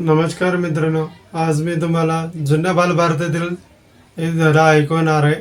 नमस्कार मित्रांनो आज मी तुम्हाला जुन्या बालभारतातील एक धडा ऐकवणार आहे.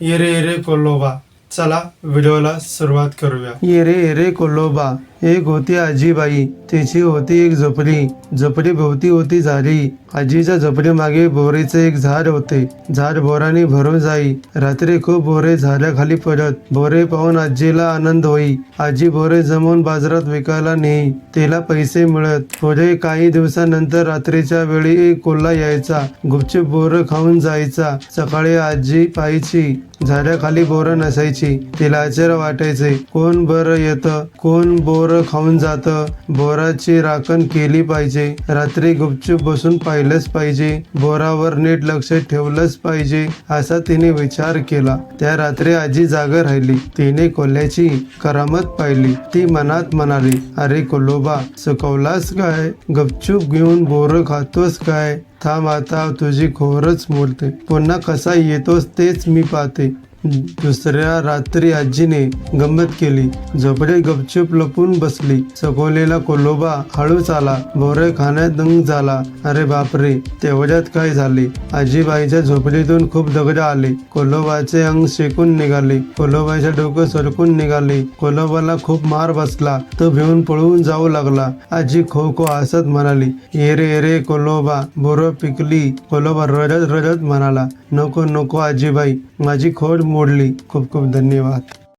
येरे येरे कोल्लोबा. चला व्हिडिओला सुरुवात करूया. येरे येरे कोल्लोबा. एक होती आजीबाई तिची होती एक झोपडी. झोपडी भोवती होती झारी आजीच्या झोपडी मागे बोरेचे एक झाड होते. झाड बोराने भरून जाई. रात्री खूप बोरे झाडाखाली पडत. बोरे पाहून आजीला आनंद होई. आजी बोरे जमून बाजारात विकायला नेई. तिला पैसे मिळत. पुढे काही दिवसानंतर रात्रीच्या वेळी एक कोल्हा यायचा. गुपचूप बोर खाऊन जायचा. सकाळी आजी पाहायची. झाडाखाली बोर नसायची. तिला आश्चर्य वाटायचे. कोण बर येतं? कोण बोर खाऊन जातं. बोराची राखण केली पाहिजे. रात्री गुपचूप बसून पाहिलंच पाहिजे. बोरावर नीट लक्ष ठेवलंच पाहिजे असा तिने विचार केला. त्या रात्री आजी जागा राहिली. तिने कोल्ह्याची करामत पाहिली. ती मनात म्हणाली अरे कोल्होबा सुकवलास काय? गपचूप घेऊन बोर खातोस काय? थांब आता तुझी खोरच मोडते. पुन्हा कसा येतोस तेच मी पाहते. दुसऱ्या रात्री आजीने गंमत केली. झोपडे गपचूप लपून बसली. सकोलेला कोलोबा हळूच आला. भोरे खाण्यात दंग झाला. अरे बापरे तेवढ्यात काय झाले? आजीबाईच्या झोपडीतून खूप दगड आले. कोलोबाचे अंग शेकून निघाले. कोलोबाईच्या डोकं सरकून निघाले. कोलोबाला खूप मार बसला. तो भिवून पळून जाऊ लागला. आजी खो खो हसत म्हणाली एरे एरे कोलोबा बोरं पिकली. कोलोबा रडत रडत म्हणाला नको नको आजीबाई माझी खोड मोडली. खूप खूप धन्यवाद.